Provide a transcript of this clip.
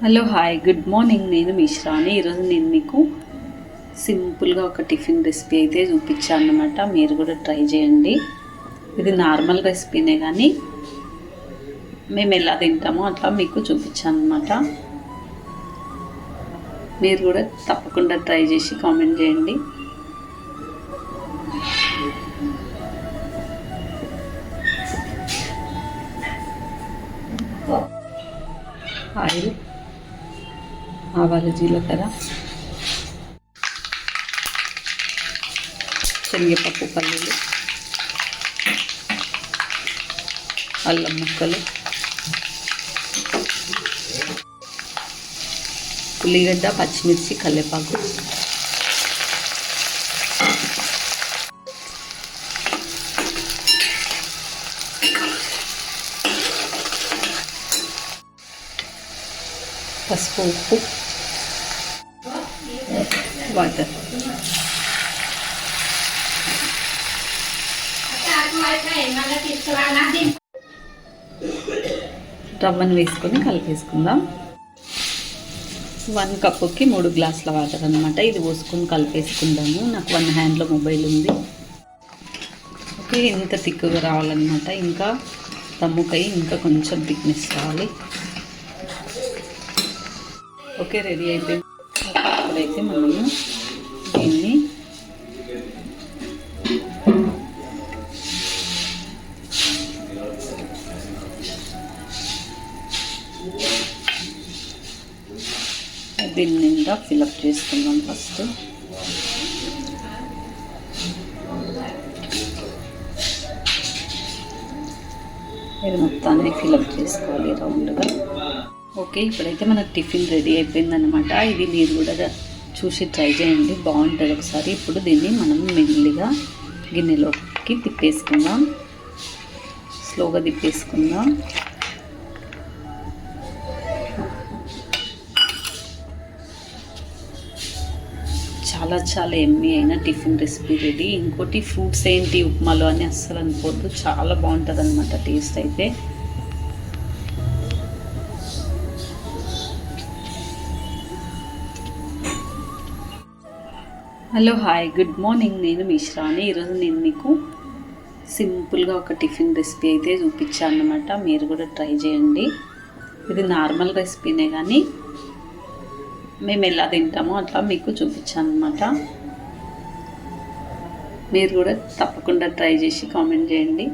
Hello hi good morning నేను మిశ్రాని ఈరోజు నేను మీకు సింపుల్గా ఒక టిఫిన్ రెసిపీ అయితే చూపించాను అనమాట మీరు కూడా ట్రై చేయండి. ఇది నార్మల్ రెసిపీనే కానీ మేము ఎలా తింటామో అట్లా మీకు చూపించాను అనమాట మీరు కూడా తప్పకుండా ట్రై చేసి కామెంట్ చేయండి. ఆయిల్ ఆవాలు జీలకర్ర శనగపప్పు పల్లీలు అల్లం ముక్కలు ఉల్లిగడ్డ పచ్చిమిర్చి కల్లేపాకు పసుపు ఉప్పు. వాటర్. రవ్వను వేసుకొని కలిపేసుకుందాం. వన్ కప్పుకి మూడు గ్లాసుల వాటర్ అనమాట ఇది పోసుకొని కలిపేసుకుందాము. నాకు వన్ హ్యాండ్లో మొబైల్ ఉంది. ఓకే ఇంత తిక్కుగా రావాలన్నమాట. ఇంకా తమ్ముకై ఇంకా కొంచెం థిక్నెస్ రావాలి. ఓకే రెడీ అయిపోయింది. ఇప్పుడైతే మనము దీన్ని దీని నిండా ఫిలప్ చేసుకుందాం ఫస్ట్ ఇది మొత్తాన్ని ఫిలప్ చేసుకోవాలి రౌండ్గా ఓకే ఇప్పుడైతే మనకు టిఫిన్ రెడీ అయిపోయిందనమాట ఇది మీరు కూడా చూసి ట్రై చేయండి బాగుంటుంది ఒకసారి. ఇప్పుడు దీన్ని మనం మెల్లిగా గిన్నెలోకి తిప్పేసుకుందాం. స్లోగా తిప్పేసుకుందాం. చాలా చాలా ఎమ్మి అయిన టిఫిన్ రెసిపీ రెడీ. ఇంకోటి ఫ్రూట్స్ ఏంటి ఉప్మాలో అని అస్సలు అనుకోవద్దు. చాలా బాగుంటుంది అనమాట టేస్ట్ అయితే. హలో హాయ్ గుడ్ మార్నింగ్ నేను మిశ్రాని ఈరోజు నేను మీకు సింపుల్గా ఒక టిఫిన్ రెసిపీ అయితే చూపించాను అనమాట మీరు కూడా ట్రై చేయండి. ఇది నార్మల్ రెసిపీనే కానీ మేము ఎలా తింటామో అట్లా మీకు చూపించాను అనమాట మీరు కూడా తప్పకుండా ట్రై చేసి కామెంట్ చేయండి.